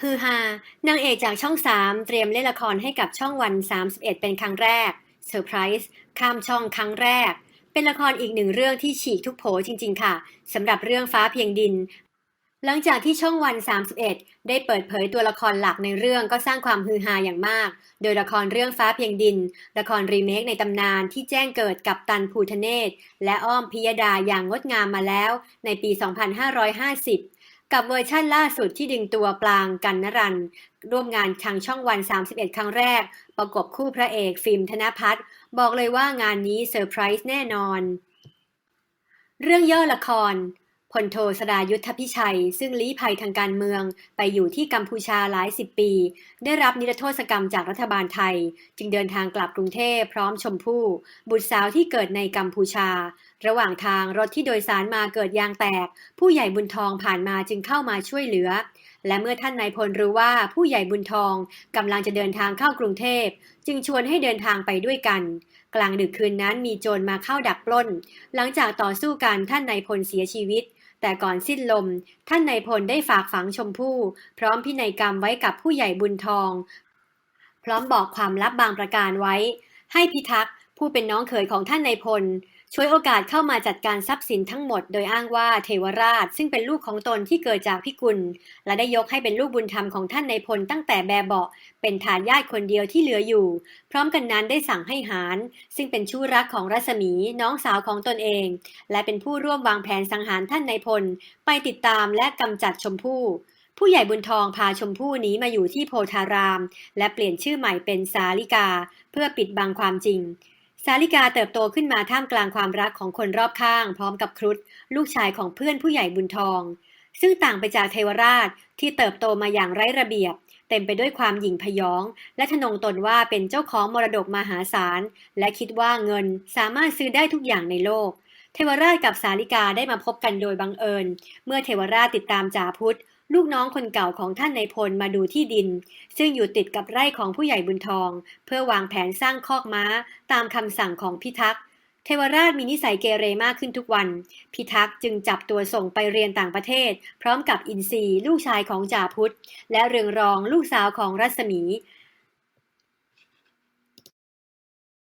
ฮือฮานางเอกจากช่อง 3 เตรียมเล่นละครให้กับช่องวัน 31 เป็นครั้งแรกเซอร์ไพรส์ข้ามช่องครั้งแรก เป็นละครอีกหนึ่งเรื่องที่ฉีกทุกโผจริง ๆ ค่ะสำหรับเรื่องฟ้าเพียงดิน หลังจากที่ช่องวัน 31 ได้เปิดเผยตัวละครหลักในเรื่องก็สร้างความฮือฮาอย่างมาก โดยละครเรื่องฟ้าเพียงดิน ละครรีเมคในตำนานที่แจ้งเกิดกับตันภูทะเนศและอ้อมพิยดาอย่างงดงามมาแล้ว ในปี 2550 กับเวอร์ชั่นล่าสุดที่ดึงตัวปลางกันนรัน ร่วมงานทางช่องวัน 31 ครั้งแรก ประกบคู่พระเอกฟิล์มธนพัฒน์บอกเลยว่างานนี้เซอร์ไพรส์แน่นอน เรื่องย่อละคร พลโทสดายุทธพิชัย ซึ่งลี้ภัยทางการเมืองไปอยู่ที่กัมพูชาหลายสิบปี ได้รับนิรโทษกรรมจากรัฐบาลไทย จึงเดินทางกลับกรุงเทพพร้อมชมพู่ บุตรสาวที่เกิดในกัมพูชา ระหว่างทางรถที่โดยสารมาเกิดยางแตก ผู้ใหญ่บุญทองผ่านมาจึงเข้ามาช่วยเหลือ และเมื่อท่านนายพลรู้ว่าผู้ใหญ่บุญทองกำลังจะเดินทางเข้ากรุงเทพ จึงชวนให้เดินทางไปด้วยกันกลางดึกคืนนั้นมีโจรมาเข้าดักปล้น หลังจากต่อสู้กันท่านนายพลเสียชีวิต แต่ก่อนสิ้นลม ท่านนายพลได้ฝากฝังชมพู่ พร้อมพินัยกรรมไว้กับผู้ใหญ่บุญทอง พร้อมบอกความลับบางประการไว้ ให้พิทักษ์ผู้เป็นน้องเขยของท่านนายพล ช่วยโอกาสเข้ามาจัดการทรัพย์สินทั้งหมด โดยอ้างว่าเทวราช ซึ่งเป็นลูกของตนที่เกิดจากพิกุล และได้ยกให้เป็นลูกบุญธรรมของท่านในพลตั้งแต่แบบเบาะเป็นฐานญาติคนเดียวที่เหลืออยู่ พร้อมกันนั้นได้สั่งให้หารซึ่งเป็นชู้รักของรัศมีน้องสาวของตนเอง และเป็นผู้ร่วมวางแผนสังหารท่านในพล ไปติดตามและกำจัดชมพู่ผู้ใหญ่บุญทองพาชมพู่นี้มาอยู่ที่โพธาราม และเปลี่ยนชื่อใหม่เป็นสาลิกา เพื่อปิดบังความจริง สาลิกาเติบโตขึ้นมาท่ามกลางความรักของคนรอบข้าง พร้อมกับครุฑลูกชายของเพื่อนผู้ใหญ่บุญทอง ซึ่งต่างไปจากเทวราชที่เติบโตมาอย่างไร้ระเบียบ เต็มไปด้วยความหยิ่งพยอง และทะนงตนว่าเป็นเจ้าของมรดกมหาศาล และคิดว่าเงินสามารถซื้อได้ทุกอย่างในโลก เทวราชกับสาลิกาได้มาพบกันโดยบังเอิญ เมื่อเทวราชติดตามจ่าพุทธ ลูกน้องคนเก่าของท่านในายพลมาดูที่ดิน ซึ่งอยู่ติดกับไร่ของผู้ใหญ่บุญทอง เพื่อวางแผนสร้างคอกม้าตามคำสั่งของพิทักษ์เทวราชมีนิสัยเกเรมากขึ้นทุกวัน พิทักษ์จึงจับตัวส่งไปเรียนต่างประเทศ พร้อมกับอินทรีลูกชายของจ่าพุทธ และเรืองรองลูกสาวของรัศมี